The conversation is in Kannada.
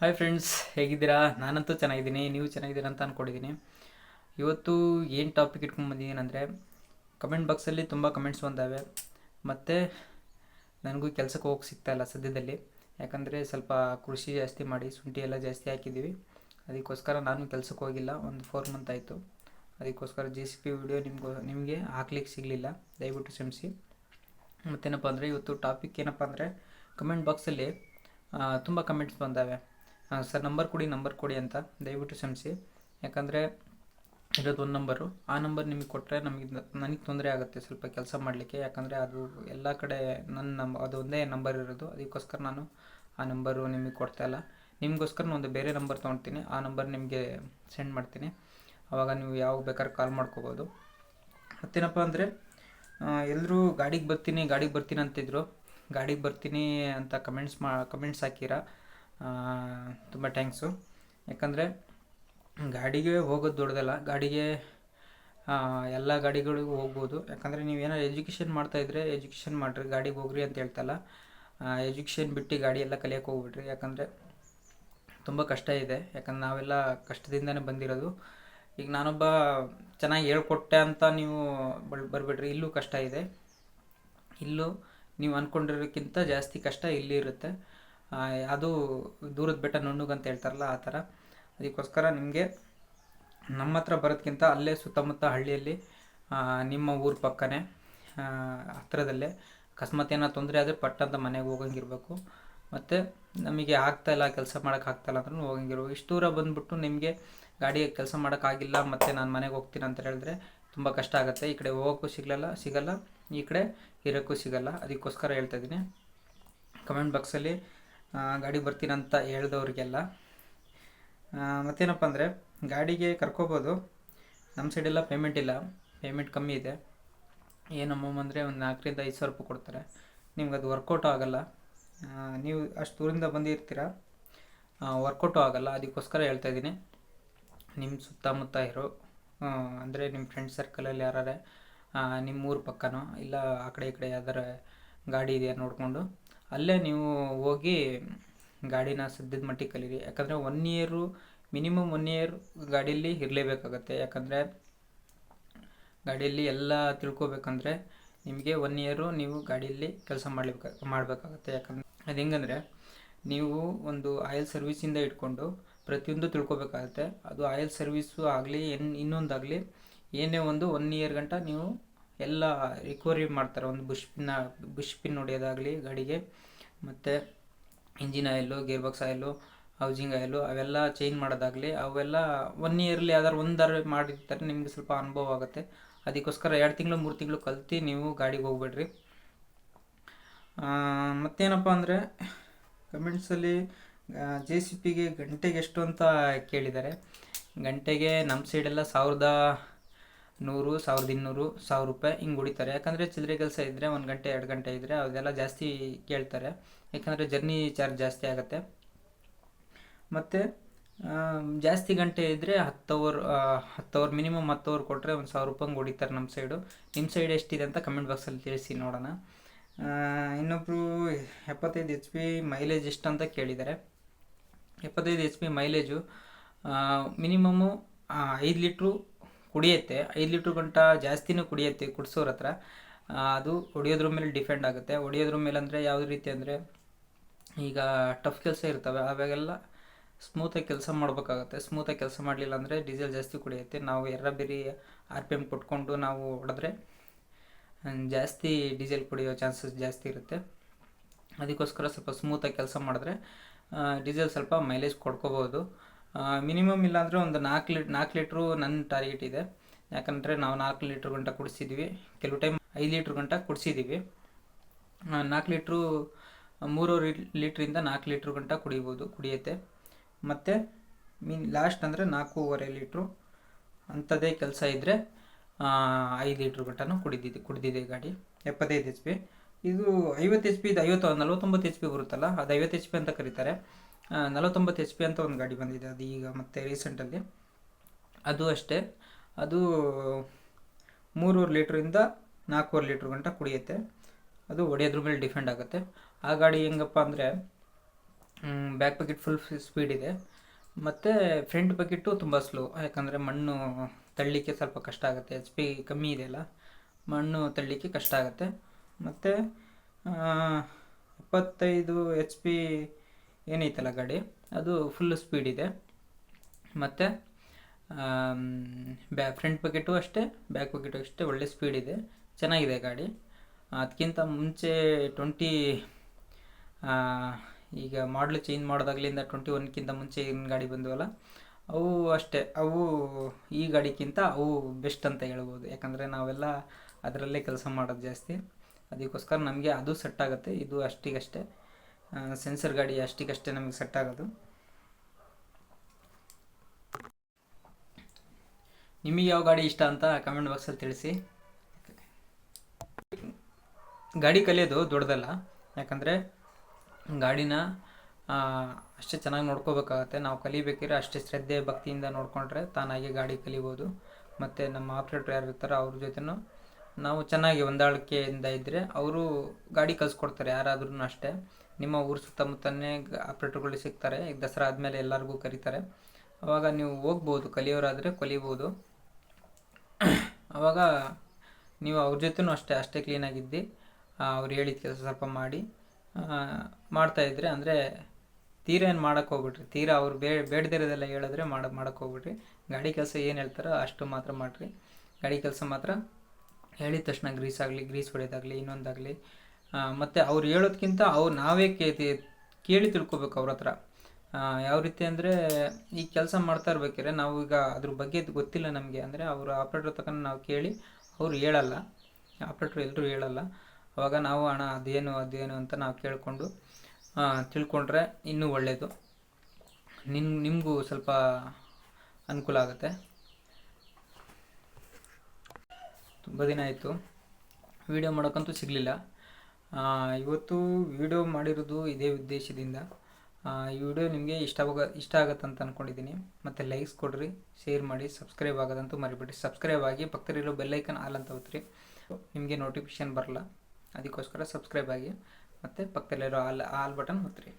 ಹಾಯ್ ಫ್ರೆಂಡ್ಸ್ ಹೇಗಿದ್ದೀರಾ? ನಾನಂತೂ ಚೆನ್ನಾಗಿದ್ದೀನಿ. ನೀವು ಚೆನ್ನಾಗಿದ್ದೀರಾ ಅಂತ ಅಂದ್ಕೊಂಡಿದ್ದೀನಿ ಇವತ್ತು ಏನು ಟಾಪಿಕ್ ಇಟ್ಕೊಂಡು ಅಂದರೆ ಕಮೆಂಟ್ ಬಾಕ್ಸಲ್ಲಿ ತುಂಬ ಕಮೆಂಟ್ಸ್ ಬಂದಾವೆ. ಮತ್ತು ನನಗೂ ಕೆಲಸಕ್ಕೆ ಹೋಗಿ ಸಿಗ್ತಾ ಇಲ್ಲ ಸದ್ಯದಲ್ಲಿ. ಯಾಕಂದರೆ ಸ್ವಲ್ಪ ಕೃಷಿ ಜಾಸ್ತಿ ಮಾಡಿ, ಶುಂಠಿ ಎಲ್ಲ ಜಾಸ್ತಿ ಹಾಕಿದ್ದೀವಿ. ಅದಕ್ಕೋಸ್ಕರ ನಾನು ಕೆಲಸಕ್ಕೆ ಹೋಗಿಲ್ಲ. ಒಂದು ಫೋರ್ ಮಂತ್ ಆಯಿತು. ಅದಕ್ಕೋಸ್ಕರ ಜೆ ಸಿ ಪಿ ವಿಡಿಯೋ ನಿಮ್ಗೆ, ನಿಮಗೆ ಹಾಕ್ಲಿಕ್ಕೆ ಸಿಗಲಿಲ್ಲ. ದಯವಿಟ್ಟು ಕ್ಷಮಿಸಿ. ಮತ್ತೇನಪ್ಪ ಅಂದರೆ, ಇವತ್ತು ಟಾಪಿಕ್ ಏನಪ್ಪ ಅಂದರೆ ಕಮೆಂಟ್ ಬಾಕ್ಸಲ್ಲಿ ತುಂಬ ಕಮೆಂಟ್ಸ್ ಬಂದಾವೆ. ಸರ್, ನಂಬರ್ ಕೊಡಿ ನಂಬರ್ ಕೊಡಿ ಅಂತ ದಯವಿಟ್ಟು ಕ್ಷಮಿಸಿ. ಯಾಕಂದರೆ ಇರೋದು ಒಂದು ನಂಬರು. ಆ ನಂಬರ್ ನಿಮಗೆ ಕೊಟ್ಟರೆ ನಮಗೆ ನನಗೆ ತೊಂದರೆ ಆಗುತ್ತೆ ಸ್ವಲ್ಪ ಕೆಲಸ ಮಾಡಲಿಕ್ಕೆ. ಯಾಕಂದರೆ ಅದು ಎಲ್ಲ ಕಡೆ ನನ್ನ ನಂಬ ಅದು ಒಂದೇ ನಂಬರ್ ಇರೋದು. ಅದಕ್ಕೋಸ್ಕರ ನಾನು ಆ ನಂಬರು ನಿಮಗೆ ಕೊಡ್ತಾ ಇಲ್ಲ. ನಿಮಗೋಸ್ಕರ ಒಂದು ಬೇರೆ ನಂಬರ್ ತೊಗೊಳ್ತೀನಿ ಆ ನಂಬರ್ ನಿಮಗೆ ಸೆಂಡ್ ಮಾಡ್ತೀನಿ. ಆವಾಗ ನೀವು ಯಾವಾಗ ಬೇಕಾದ್ರೆ ಕಾಲ್ ಮಾಡ್ಕೋಬೋದು. ಮತ್ತೇನಪ್ಪ ಅಂದರೆ ಎಲ್ಲರೂ ಗಾಡಿಗೆ ಬರ್ತೀನಿ ಗಾಡಿಗೆ ಬರ್ತೀನಿ ಅಂತಿದ್ರು. ಗಾಡಿಗೆ ಬರ್ತೀನಿ ಅಂತ ಕಮೆಂಟ್ಸ್ ಮಾ, ಕಮೆಂಟ್ಸ್ ಹಾಕಿರ. ತುಂಬ ಥ್ಯಾಂಕ್ಸು ಯಾಕಂದರೆ ಗಾಡಿಗೆ ಹೋಗೋದು ದೊಡ್ಡದಲ್ಲ, ಗಾಡಿಗೆ ಎಲ್ಲ ಗಾಡಿಗಳಿಗೂ ಹೋಗ್ಬೋದು. ಯಾಕಂದರೆ ನೀವು ಏನಾರು ಎಜುಕೇಷನ್ ಮಾಡ್ತಾಯಿದ್ರೆ ಎಜುಕೇಷನ್ ಮಾಡಿರಿ, ಗಾಡಿಗೆ ಹೋಗ್ರಿ ಅಂತ ಹೇಳ್ತಲ್ಲ ಎಜುಕೇಷನ್ ಬಿಟ್ಟು ಗಾಡಿ ಎಲ್ಲ ಕಲಿಯೋಕೆ ಹೋಗ್ಬಿಡ್ರಿ. ಯಾಕಂದರೆ ತುಂಬ ಕಷ್ಟ ಇದೆ. ಯಾಕಂದ್ರೆ ನಾವೆಲ್ಲ ಕಷ್ಟದಿಂದನೇ ಬಂದಿರೋದು. ಈಗ ನಾನೊಬ್ಬ ಚೆನ್ನಾಗಿ ಹೇಳ್ಕೊಟ್ಟೆ ಅಂತ ನೀವು ಬಲ್ ಬರಬೇಡ್ರಿ. ಇಲ್ಲೂ ಕಷ್ಟ ಇದೆ. ಇಲ್ಲೂ ನೀವು ಅಂದ್ಕೊಂಡಿರೋಕ್ಕಿಂತ ಜಾಸ್ತಿ ಕಷ್ಟ ಇಲ್ಲಿ ಇರುತ್ತೆ. ಅದು ದೂರದ ಬೆಟ್ಟ ನುಣ್ಣುಗಂತ ಹೇಳ್ತಾರಲ್ಲ ಆ ಥರ. ಅದಕ್ಕೋಸ್ಕರ ನಿಮಗೆ ನಮ್ಮ ಹತ್ರ ಬರೋದ್ಕಿಂತ ಅಲ್ಲೇ ಸುತ್ತಮುತ್ತ ಹಳ್ಳಿಯಲ್ಲಿ ನಿಮ್ಮ ಊರ ಪಕ್ಕನೇ ಹತ್ತಿರದಲ್ಲೇ ಅಕಸ್ಮಾತ್ ಏನೋ ತೊಂದರೆ ಆದರೆ ಪಟ್ಟಂತ ಮನೆಗೆ ಹೋಗಂಗಿರ್ಬೇಕು. ಮತ್ತು ನಮಗೆ ಆಗ್ತಾ ಇಲ್ಲ, ಕೆಲಸ ಮಾಡೋಕೆ ಆಗ್ತಾ ಇಲ್ಲ ಅಂದ್ರೂ ಹೋಗಂಗಿರ್ಬೇಕು. ಇಷ್ಟು ದೂರ ಬಂದುಬಿಟ್ಟು ನಿಮಗೆ ಗಾಡಿ ಕೆಲಸ ಮಾಡೋಕ್ಕಾಗಿಲ್ಲ ಮತ್ತು ನಾನು ಮನೆಗೆ ಹೋಗ್ತೀನಿ ಅಂತ ಹೇಳಿದ್ರೆ ತುಂಬ ಕಷ್ಟ ಆಗುತ್ತೆ. ಈ ಕಡೆ ಹೋಗೋಕ್ಕೂ ಸಿಗಲ್ಲ ಸಿಗಲ್ಲ. ಈ ಕಡೆ ಇರೋಕ್ಕೂ ಸಿಗಲ್ಲ. ಅದಕ್ಕೋಸ್ಕರ ಹೇಳ್ತಾ ಇದ್ದೀನಿ. ಕಮೆಂಟ್ ಬಾಕ್ಸಲ್ಲಿ ಗಾಡಿ ಬರ್ತೀನಂತ ಹೇಳ್ದವ್ರಿಗೆಲ್ಲ. ಮತ್ತೇನಪ್ಪ ಅಂದರೆ, ಗಾಡಿಗೆ ಕರ್ಕೋಬೋದು. ನಮ್ಮ ಸೈಡೆಲ್ಲ ಪೇಮೆಂಟ್ ಇಲ್ಲ. ಪೇಮೆಂಟ್ ಕಮ್ಮಿ ಇದೆ. ಏನಮ್ಮ ಅಂದರೆ ಒಂದು ನಾಲ್ಕರಿಂದ ಐದು ಸಾವಿರ ರೂಪಾಯಿ ಕೊಡ್ತಾರೆ. ನಿಮ್ಗೆ ಅದು ವರ್ಕೌಟು ಆಗಲ್ಲ. ನೀವು ಅಷ್ಟು ದೂರಿಂದ ಬಂದಿರ್ತೀರ? ವರ್ಕೌಟು ಆಗಲ್ಲ. ಅದಕ್ಕೋಸ್ಕರ ಹೇಳ್ತಾ ಇದ್ದೀನಿ. ನಿಮ್ಮ ಸುತ್ತಮುತ್ತ ಇರೋ ಅಂದರೆ ನಿಮ್ಮ ಫ್ರೆಂಡ್ ಸರ್ಕಲಲ್ಲಿ ಯಾರೇ ನಿಮ್ಮ ಊರ ಪಕ್ಕನೋ, ಇಲ್ಲ ಆ ಕಡೆ ಈ ಕಡೆ ಯಾವ್ದಾರ ಗಾಡಿ ಇದೆಯಾ ನೋಡಿಕೊಂಡು ಅಲ್ಲೇ ನೀವು ಹೋಗಿ ಗಾಡಿನ ಸದ್ಯದ ಮಟ್ಟಿಗೆ ಕಲೀರಿ. ಯಾಕಂದರೆ one year minimum one year ಗಾಡಿಯಲ್ಲಿ ಇರಲೇಬೇಕಾಗತ್ತೆ. ಯಾಕಂದರೆ ಗಾಡಿಯಲ್ಲಿ ಎಲ್ಲ ತಿಳ್ಕೊಬೇಕಂದ್ರೆ ನಿಮಗೆ ಒನ್ ಇಯರು ನೀವು ಗಾಡಿಯಲ್ಲಿ ಕೆಲಸ ಮಾಡಲೇಬೇಕು ಮಾಡಬೇಕಾಗತ್ತೆ. ಯಾಕಂದ್ರೆ ಅದು ಹೆಂಗಂದರೆ ನೀವು ಒಂದು ಆಯಿಲ್ ಸರ್ವಿಸಿಂದ ಇಟ್ಕೊಂಡು ಪ್ರತಿಯೊಂದು ತಿಳ್ಕೊಬೇಕಾಗತ್ತೆ. ಅದು ಆಯಿಲ್ ಸರ್ವಿಸು ಆಗಲಿ ಎನ್ ಇನ್ನೊಂದಾಗಲಿ ಏನೇ ಒಂದು ಒನ್ ಇಯರ್ ಗಂಟ ನೀವು ಎಲ್ಲ ರಿಕವರಿ ಮಾಡ್ತಾರೆ. ಒಂದು ಬುಷ್ ಪಿನ್ನ ಬುಷ್ ಪಿನ್ ಹೊಡೆಯೋದಾಗಲಿ ಗಾಡಿಗೆ. ಮತ್ತು engine oil gear box oil housing oil ಅವೆಲ್ಲ ಚೇಂಜ್ ಮಾಡೋದಾಗಲಿ ಅವೆಲ್ಲ ಒನ್ ಇಯರ್ಲಿ ಯಾವ್ದಾರು ಒಂದಾರು ಮಾಡಿರ್ತಾರೆ. ನಿಮಗೆ ಸ್ವಲ್ಪ ಅನುಭವ ಆಗುತ್ತೆ. ಅದಕ್ಕೋಸ್ಕರ ಎರಡು ತಿಂಗಳು, ಮೂರು ತಿಂಗಳು ಕಲ್ತು ನೀವು ಗಾಡಿಗೆ ಹೋಗ್ಬೇಡ್ರಿ. ಮತ್ತೇನಪ್ಪ ಅಂದರೆ ಕಮೆಂಟ್ಸಲ್ಲಿ ಜೆ ಸಿ ಪಿಗೆ ಗಂಟೆಗೆ ಎಷ್ಟು ಅಂತ ಕೇಳಿದ್ದಾರೆ. ಗಂಟೆಗೆ ನಮ್ಮ ಸೈಡೆಲ್ಲ ಸಾವಿರದ ನೂರು, ಸಾವಿರದ ಇನ್ನೂರು, ಸಾವಿರ ರೂಪಾಯಿ ಹಿಂಗೆ ಹೊಡಿತಾರೆ ಯಾಕಂದರೆ ಚಿಲ್ಲರೆ ಕೆಲಸ ಇದ್ದರೆ ಒಂದು ಗಂಟೆ, ಎರಡು ಗಂಟೆ ಇದ್ದರೆ ಅದೆಲ್ಲ ಜಾಸ್ತಿ ಕೇಳ್ತಾರೆ. ಯಾಕಂದರೆ ಜರ್ನಿ ಚಾರ್ಜ್ ಜಾಸ್ತಿ ಆಗುತ್ತೆ. ಮತ್ತು ಜಾಸ್ತಿ ಗಂಟೆ ಇದ್ದರೆ ಹತ್ತು ಅವರ್ ಹತ್ತು ಅವರ್ ಮಿನಿಮಮ್ ಹತ್ತು ಅವರ್ ಕೊಟ್ಟರೆ ಒಂದು ಸಾವಿರ ರೂಪಾಯಿ ಹೊಡಿತಾರೆ ನಮ್ಮ ಸೈಡು. ನಿಮ್ಮ ಸೈಡ್ ಎಷ್ಟಿದೆ ಅಂತ ಕಮೆಂಟ್ ಬಾಕ್ಸಲ್ಲಿ ತಿಳಿಸಿ ನೋಡೋಣ. ಇನ್ನೊಬ್ಬರು ಎಪ್ಪತ್ತೈದು ಎಚ್ ಪಿ ಮೈಲೇಜ್ ಎಷ್ಟು ಅಂತ ಕೇಳಿದ್ದಾರೆ. ಎಪ್ಪತ್ತೈದು ಎಚ್ ಪಿ ಮೈಲೇಜು ಮಿನಿಮಮ್ಮು ಐದು ಲೀಟ್ರು ಕುಡಿಯುತ್ತೆ. ಐದು ಲೀಟ್ರ್ ಗಂಟ ಜಾಸ್ತಿನೂ ಕುಡಿಯುತ್ತೆ ಕುಡಿಸೋರ ಹತ್ರ. ಅದು ಹೊಡಿಯೋದ್ರ ಮೇಲೆ ಡಿಫೆಂಡ್ ಆಗುತ್ತೆ. ಹೊಡಿಯೋದ್ರ ಮೇಲೆ ಅಂದರೆ ಯಾವ ರೀತಿ ಅಂದರೆ ಈಗ ಟಫ್ ಕೆಲಸ ಇರ್ತವೆ. ಅವಾಗೆಲ್ಲ ಸ್ಮೂತಾಗಿ ಕೆಲಸ ಮಾಡಬೇಕಾಗುತ್ತೆ. ಸ್ಮೂತಾಗಿ ಕೆಲಸ ಮಾಡಲಿಲ್ಲ ಅಂದರೆ ಡೀಸೆಲ್ ಜಾಸ್ತಿ ಕುಡಿಯುತ್ತೆ. ನಾವು ಎರ ಬೇರೆ ಆರ್ ಪಿ ಎಂ ಕೊಟ್ಕೊಂಡು ನಾವು ಹೊಡೆದ್ರೆ ಜಾಸ್ತಿ ಡೀಸೆಲ್ ಕುಡಿಯೋ ಚಾನ್ಸಸ್ ಜಾಸ್ತಿ ಇರುತ್ತೆ. ಅದಕ್ಕೋಸ್ಕರ ಸ್ವಲ್ಪ ಸ್ಮೂತಾಗಿ ಕೆಲಸ ಮಾಡಿದ್ರೆ ಡೀಸೆಲ್ ಸ್ವಲ್ಪ ಮೈಲೇಜ್ ಕೊಡ್ಕೋಬೋದು ಮಿನಿಮಮ್ ಇಲ್ಲಾಂದರೆ ಒಂದು ನಾಲ್ಕು ಲೀಟ್ ನಾಲ್ಕು ಲೀಟ್ರು ನನ್ನ ಟಾರ್ಗೆಟ್ ಇದೆ. ಯಾಕಂದರೆ ನಾವು ನಾಲ್ಕು ಲೀಟ್ರ್ ಗಂಟ ಕುಡಿಸಿದ್ವಿ. ಕೆಲವು ಟೈಮ್ ಐದು ಲೀಟ್ರ್ ಗಂಟ ಕುಡಿಸಿದ್ದೀವಿ ನಾಲ್ಕು ಲೀಟ್ರು ಮೂರು ಲೀಟ್ರಿಂದ ನಾಲ್ಕು ಲೀಟ್ರ್ ಗಂಟ ಕುಡಿಬೋದು, ಕುಡಿಯುತ್ತೆ. ಮತ್ತು ಮೀನ್ ಲಾಸ್ಟ್ ಅಂದರೆ ನಾಲ್ಕೂವರೆ ಲೀಟ್ರು ಅಂಥದ್ದೇ ಕೆಲಸ ಇದ್ದರೆ ಐದು ಲೀಟ್ರ್ ಗಂಟನೂ ಕುಡಿದಿದೆ ಕುಡಿದಿದೆ ಗಾಡಿ. ಎಪ್ಪತ್ತೈದು ಎಚ್ ಪಿ ಇದು ಐವತ್ತು ಎಚ್ ಪಿ ಇದು ಐವತ್ತು, ನಲ್ವತ್ತೊಂಬತ್ತು ಎಚ್ ಪಿ ಬರುತ್ತಲ್ಲ, ಅದು ಐವತ್ತು ಎಚ್ ಪಿ ಅಂತ ಕರೀತಾರೆ. ನಲವತ್ತೊಂಬತ್ತು ಎಚ್ ಪಿ ಅಂತ ಒಂದು ಗಾಡಿ ಬಂದಿದೆ. ಅದು ಈಗ ಮತ್ತೆ ರೀಸೆಂಟಲ್ಲಿ ಅದು ಅಷ್ಟೇ. ಅದು ಮೂರುವರೆ ಲೀಟ್ರಿಂದ ನಾಲ್ಕೂವರೆ ಲೀಟ್ರ್ ಗಂಟ ಕುಡಿಯುತ್ತೆ. ಅದು ಒಡೆಯೋದ್ರ ಮೇಲೆ ಡಿಫೆಂಡ್ ಆಗುತ್ತೆ. ಆ ಗಾಡಿ ಹೆಂಗಪ್ಪ ಅಂದರೆ ಬ್ಯಾಕ್ ಬಕೆಟ್ ಫುಲ್ ಸ್ಪೀಡ್ ಇದೆ. ಮತ್ತು ಫ್ರಂಟ್ ಬಕೆಟು ತುಂಬ ಸ್ಲೋ ಯಾಕಂದರೆ ಮಣ್ಣು ತಳ್ಳಲಿಕ್ಕೆ ಸ್ವಲ್ಪ ಕಷ್ಟ ಆಗುತ್ತೆ. ಎಚ್ ಪಿ ಕಮ್ಮಿ ಇದೆಯಲ್ಲ ಮಣ್ಣು ತಳ್ಳಲಿಕ್ಕೆ ಕಷ್ಟ ಆಗುತ್ತೆ. ಮತ್ತು ಇಪ್ಪತ್ತೈದು ಎಚ್ ಪಿ ಏನೈತಲ್ಲ ಗಾಡಿ? ಅದು ಫುಲ್ ಸ್ಪೀಡ್ ಇದೆ. ಮತ್ತು ಬ್ಯಾ ಫ್ರಂಟ್ ಬಕೆಟು ಅಷ್ಟೇ ಬ್ಯಾಕ್ ಬಕೆಟು ಅಷ್ಟೇ ಒಳ್ಳೆ ಸ್ಪೀಡ್ ಇದೆ. ಚೆನ್ನಾಗಿದೆ ಗಾಡಿ. ಅದಕ್ಕಿಂತ ಮುಂಚೆ ಟ್ವೆಂಟಿ ಈಗ ಮಾಡಲು ಚೇಂಜ್ ಮಾಡೋದಾಗ್ಲಿಂದ ಟ್ವೆಂಟಿ ಒನ್ಕ್ಕಿಂತ ಮುಂಚೆ ಏನು ಗಾಡಿ ಬಂದವಲ್ಲ, ಅವು ಅಷ್ಟೇ. ಅವು ಈ ಗಾಡಿಗಿಂತ ಅವು ಬೆಸ್ಟ್ ಅಂತ ಹೇಳ್ಬೋದು. ಯಾಕಂದರೆ ನಾವೆಲ್ಲ ಅದರಲ್ಲೇ ಕೆಲಸ ಮಾಡೋದು ಜಾಸ್ತಿ. ಅದಕ್ಕೋಸ್ಕರ ನಮಗೆ ಅದು ಸೆಟ್ ಆಗುತ್ತೆ. ಇದು ಅಷ್ಟಿಗಷ್ಟೇ. ಸೆನ್ಸರ್ ಗಾಡಿ ಅಷ್ಟಿಗಷ್ಟೇ ನಮಗೆ ಸೆಟ್ ಆಗೋದು. ನಿಮಗೆ ಯಾವ ಗಾಡಿ ಇಷ್ಟ ಅಂತ ಕಮೆಂಟ್ ಬಾಕ್ಸಲ್ಲಿ ತಿಳಿಸಿ. ಗಾಡಿ ಕಲಿಯೋದು ದೊಡ್ಡದಲ್ಲ, ಯಾಕಂದರೆ ಗಾಡಿನ ಅಷ್ಟೇ ಚೆನ್ನಾಗಿ ನೋಡ್ಕೋಬೇಕಾಗತ್ತೆ. ನಾವು ಕಲಿಬೇಕಿದ್ರೆ ಅಷ್ಟೇ ಶ್ರದ್ಧೆ, ಭಕ್ತಿಯಿಂದ ನೋಡಿಕೊಂಡ್ರೆ ತಾನಾಗಿ ಗಾಡಿ ಕಲಿಬೋದು. ಮತ್ತು ನಮ್ಮ ಆಪ್ರೇಟರ್ ಯಾರು ಇರ್ತಾರೋ ಅವ್ರ ಜೊತೆನೂ ನಾವು ಚೆನ್ನಾಗಿ ಹೊಂದಾಳಿಕೆಯಿಂದ ಇದ್ದರೆ ಅವರು ಗಾಡಿ ಕಲಿಸ್ಕೊಡ್ತಾರೆ ಯಾರಾದ್ರೂ ಅಷ್ಟೇ. ನಿಮ್ಮ ಊರು ಸುತ್ತಮುತ್ತನೇ ಆಪ್ರೇಟರ್ಗಳು ಸಿಗ್ತಾರೆ. ಈಗ ದಸರಾ ಆದಮೇಲೆ ಎಲ್ಲರಿಗೂ ಕರೀತಾರೆ. ಅವಾಗ ನೀವು ಹೋಗ್ಬೋದು, ಕಲಿಯೋರಾದರೆ ಕಲಿಬೋದು. ಅವಾಗ ನೀವು ಅವ್ರ ಜೊತೆನೂ ಅಷ್ಟೇ ಅಷ್ಟೇ ಕ್ಲೀನಾಗಿದ್ದು ಅವ್ರು ಹೇಳಿದ ಕೆಲಸ ಸ್ವಲ್ಪ ಮಾಡಿ. ಮಾಡ್ತಾಯಿದ್ರೆ ಅಂದರೆ ತೀರ ಏನು ಮಾಡೋಕ್ಕೆ ಹೋಗ್ಬಿಟ್ರಿ ತೀರಾ ಅವ್ರು ಬೇ, ಬೇಡದಿರೋದೆಲ್ಲ ಹೇಳಿದ್ರೆ ಮಾಡ ಮಾಡೋಕ್ಕೆ ಹೋಗ್ಬಿಟ್ರಿ ಗಾಡಿ ಕೆಲಸ ಏನು ಹೇಳ್ತಾರೋ ಅಷ್ಟು ಮಾತ್ರ ಮಾಡಿರಿ. ಗಾಡಿ ಕೆಲಸ ಮಾತ್ರ ಹೇಳಿದ ತಕ್ಷಣ ಗ್ರೀಸ್ ಆಗಲಿ ಗ್ರೀಸ್ ಹೊಡೆಯೋದಾಗಲಿ, ಇನ್ನೊಂದಾಗಲಿ. ಮತ್ತು ಅವ್ರು ಹೇಳೋದ್ಕಿಂತ ಅವ್ರು ನಾವೇ ಕೇಳಿ ತಿಳ್ಕೊಬೇಕು ಅವ್ರ ಹತ್ರ. ಯಾವ ರೀತಿ ಅಂದರೆ ಈ ಕೆಲಸ ಮಾಡ್ತಾ ಇರ್ಬೇಕಾದ್ರೆ ಈಗ ಅದ್ರ ಬಗ್ಗೆ ಗೊತ್ತಿಲ್ಲ ನಮಗೆ. ಅಂದರೆ ಅವರು ಆಪ್ರೇಟರ್ ತಗೊಂಡು ನಾವು ಕೇಳಿ ಅವ್ರು ಹೇಳಲ್ಲ. ಆಪ್ರೇಟ್ರ್ ಎಲ್ಲರೂ ಹೇಳಲ್ಲ. ಅವಾಗ ನಾವು ಹಣ ಅದೇನು ಅದೇನು ಅಂತ ನಾವು ಕೇಳಿಕೊಂಡು ತಿಳ್ಕೊಂಡ್ರೆ ಇನ್ನೂ ಒಳ್ಳೆಯದು ನಿನ್ ನಿಮಗೂ ಸ್ವಲ್ಪ ಅನುಕೂಲ ಆಗುತ್ತೆ. ತುಂಬ ದಿನ ಆಯಿತು. ವಿಡಿಯೋ ಮಾಡೋಕ್ಕಂತೂ ಸಿಗಲಿಲ್ಲ. ಇವತ್ತು ವಿಡಿಯೋ ಮಾಡಿರೋದು ಇದೇ ಉದ್ದೇಶದಿಂದ. ಈ ವಿಡಿಯೋ ನಿಮಗೆ ಇಷ್ಟ ಆಗ ಇಷ್ಟ ಆಗುತ್ತಂತ ಅಂದ್ಕೊಂಡಿದ್ದೀನಿ ಮತ್ತು ಲೈಕ್ಸ್ ಕೊಡಿರಿ ಶೇರ್ ಮಾಡಿ ಸಬ್ಸ್ಕ್ರೈಬ್ ಆಗೋದಂತೂ ಮರಿಬೇಡಿ ಸಬ್ಸ್ಕ್ರೈಬ್ ಆಗಿ ಪಕ್ಕದಲ್ಲಿರೋ ಬೆಲ್ಲೈಕನ್ ಆಲ್ ಅಂತ ಒತ್ತಿರಿ ನಿಮಗೆ ನೋಟಿಫಿಕೇಶನ್ ಬರಲ್ಲ. ಅದಕ್ಕೋಸ್ಕರ ಸಬ್ಸ್ಕ್ರೈಬ್ ಆಗಿ ಮತ್ತು ಪಕ್ಕದಲ್ಲಿರೋ ಆಲ್ ಆಲ್ ಬಟನ್ ಒತ್ತಿರಿ